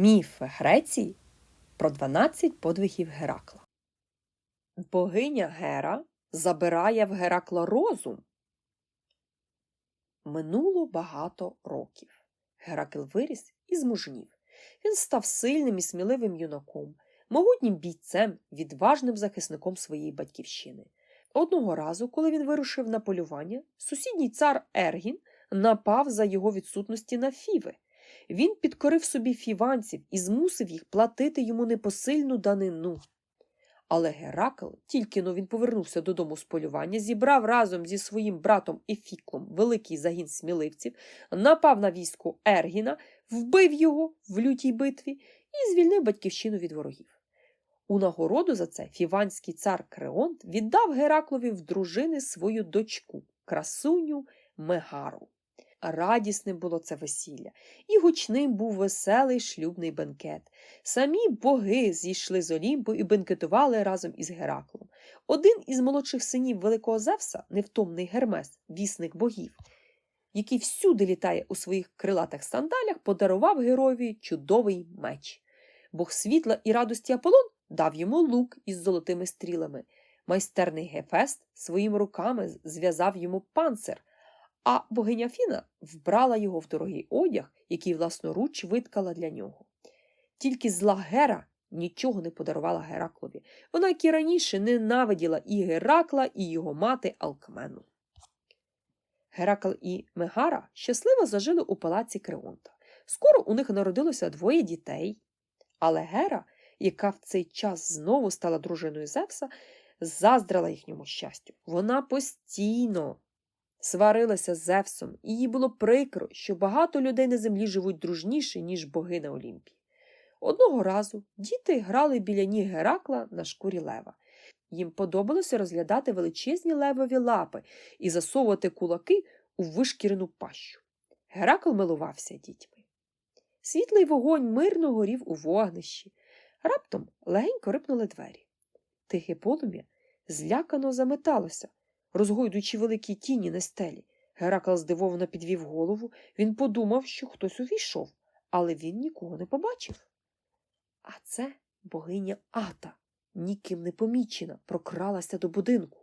Міф Греції про 12 подвигів Геракла. Богиня Гера забирає в Геракла розум. Минуло багато років. Геракл виріс і змужнів. Він став сильним і сміливим юнаком, могутнім бійцем, відважним захисником своєї батьківщини. Одного разу, коли він вирушив на полювання, сусідній цар Ергін напав за його відсутності на фіви. Він підкорив собі фіванців і змусив їх платити йому непосильну данину. Але Геракл, тільки но він повернувся додому з полювання, зібрав разом зі своїм братом Ефіклом великий загін сміливців, напав на військо Ергіна, вбив його в лютій битві і звільнив батьківщину від ворогів. У нагороду за це фіванський цар Креонт віддав Гераклові в дружини свою дочку, красуню Мегару. Радісним було це весілля, і гучним був веселий шлюбний бенкет. Самі боги зійшли з Олімпу і бенкетували разом із Гераклом. Один із молодших синів Великого Зевса, невтомний Гермес, вісник богів, який всюди літає у своїх крилатих сандалях, подарував героєві чудовий меч. Бог світла і радості Аполлон дав йому лук із золотими стрілами. Майстерний Гефест своїми руками зв'язав йому панцир. А богиня Фіна вбрала його в дорогий одяг, який власноруч виткала для нього. Тільки зла Гера нічого не подарувала Гераклові. Вона, як і раніше, ненавиділа і Геракла, і його мати Алкмену. Геракл і Мегара щасливо зажили у палаці Креонта. Скоро у них народилося двоє дітей. Але Гера, яка в цей час знову стала дружиною Зевса, заздрила їхньому щастю. Вона постійно сварилася з Зевсом, і їй було прикро, що багато людей на землі живуть дружніше, ніж боги на Олімпі. Одного разу діти грали біля ніг Геракла на шкурі лева. Їм подобалося розглядати величезні левові лапи і засовувати кулаки у вишкірену пащу. Геракл милувався дітьми. Світлий вогонь мирно горів у вогнищі. Раптом легенько рипнули двері. Тихе полум'я злякано заметалося, розгойдуючи великі тіні на стелі. Геракл здивовано підвів голову. Він подумав, що хтось увійшов, але він нікого не побачив. А це богиня Ата, ніким не помічена, прокралася до будинку.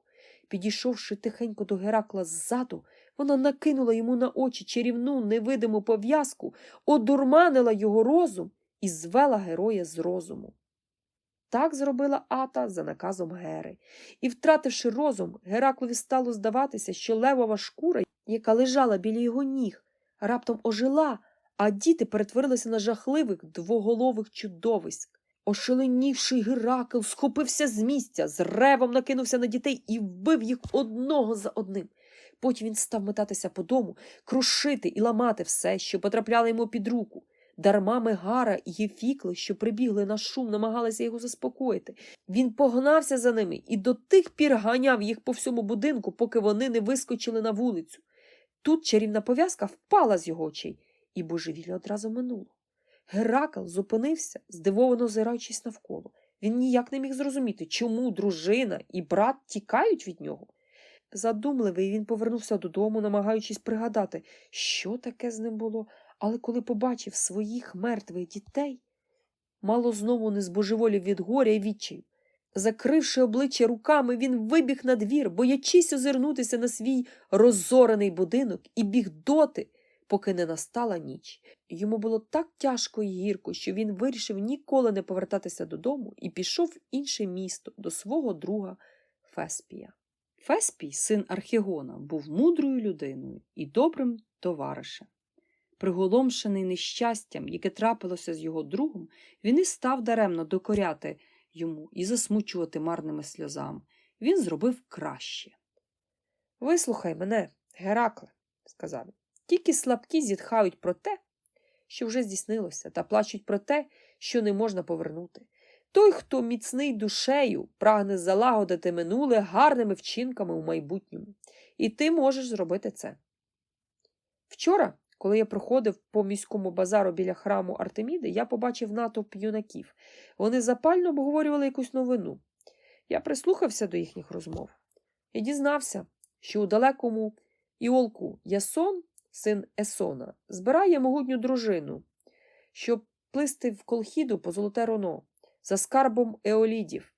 Підійшовши тихенько до Геракла ззаду, вона накинула йому на очі чарівну невидиму пов'язку, одурманила його розум і звела героя з розуму. Так зробила Ата за наказом Гери. І, втративши розум, Гераклові стало здаватися, що левова шкура, яка лежала біля його ніг, раптом ожила, а діти перетворилися на жахливих двоголових чудовиськ. Ошеленівший Геракл схопився з місця, з ревом накинувся на дітей і вбив їх одного за одним. Потім він став метатися по дому, крушити і ламати все, що потрапляло йому під руку. Дарма Мегара і Єфікли, що прибігли на шум, намагалися його заспокоїти. Він погнався за ними і до тих пір ганяв їх по всьому будинку, поки вони не вискочили на вулицю. Тут чарівна пов'язка впала з його очей, і божевілля одразу минуло. Геракл зупинився, здивовано озираючись навколо. Він ніяк не міг зрозуміти, чому дружина і брат тікають від нього. Задумливий він повернувся додому, намагаючись пригадати, що таке з ним було, але коли побачив своїх мертвих дітей, мало знову не збожеволів від горя і відчаю. Закривши обличчя руками, він вибіг на двір, боячись озирнутися на свій розорений будинок і біг доти, поки не настала ніч. Йому було так тяжко і гірко, що він вирішив ніколи не повертатися додому і пішов в інше місто до свого друга Феспія. Феспій, син Архігона, був мудрою людиною і добрим товаришем. Приголомшений нещастям, яке трапилося з його другом, він і став даремно докоряти йому і засмучувати марними сльозами. Він зробив краще. Вислухай мене, Геракле, сказав. Тільки слабкі зітхають про те, що вже здійснилося, та плачуть про те, що не можна повернути. Той, хто міцний душею, прагне залагодити минуле гарними вчинками у майбутньому. І ти можеш зробити це. Вчора, коли я проходив по міському базару біля храму Артеміди, я побачив натовп юнаків. Вони запально обговорювали якусь новину. Я прислухався до їхніх розмов і дізнався, що у далекому Іолку Ясон, син Есона, збирає могутню дружину, щоб плисти в колхіду по золоте руно за скарбом еолідів,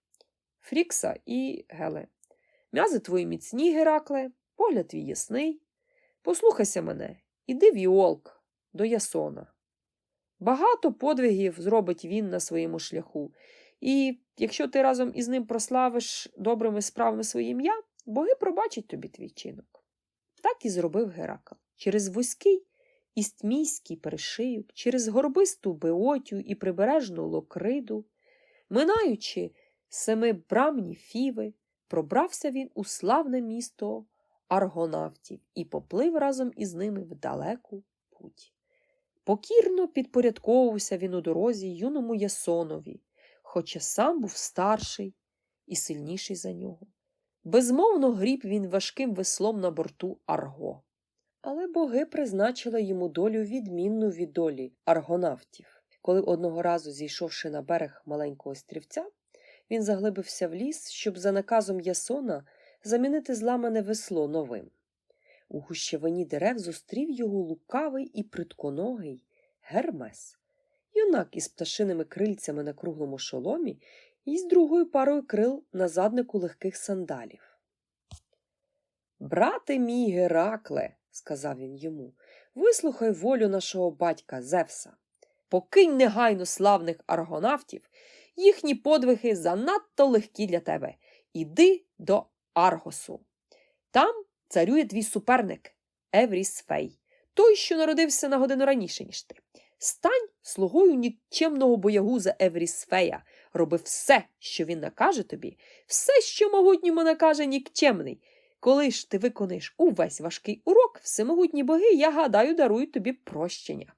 Фрікса і Геле. М'язи твої міцні, Геракле, погляд твій ясний. Послухайся мене, іди в Іолк до Ясона. Багато подвигів зробить він на своєму шляху, і якщо ти разом із ним прославиш добрими справами своє ім'я, боги пробачать тобі твій чинок. Так і зробив Геракл. Через вузький істмійський перешийок, через горбисту Беотю і прибережну Локриду, минаючи семи брамні фіви, пробрався він у славне місто аргонавтів і поплив разом із ними в далеку путь. Покірно підпорядковувався він у дорозі юному Ясонові, хоча сам був старший і сильніший за нього. Безмовно гріб він важким веслом на борту Арго. Але боги призначили йому долю відмінну від долі аргонавтів. Коли одного разу, зійшовши на берег маленького стрівця, він заглибився в ліс, щоб за наказом Ясона замінити зламане весло новим. У гущевині дерев зустрів його лукавий і притконогий Гермес, юнак із пташиними крильцями на круглому шоломі і з другою парою крил на заднику легких сандалів. Брате мій Геракле, сказав він йому, вислухай волю нашого батька Зевса. Покинь негайно славних аргонавтів, їхні подвиги занадто легкі для тебе. Іди до Аргосу. Там царює твій суперник Евріс Фей, той, що народився на годину раніше, ніж ти. Стань слугою нікчемного боягуза Еврісфея, роби все, що він накаже тобі, все, що могутньому накаже нікчемний. Коли ж ти виконаєш увесь важкий урок, всемогутні боги, я гадаю, дарують тобі прощення.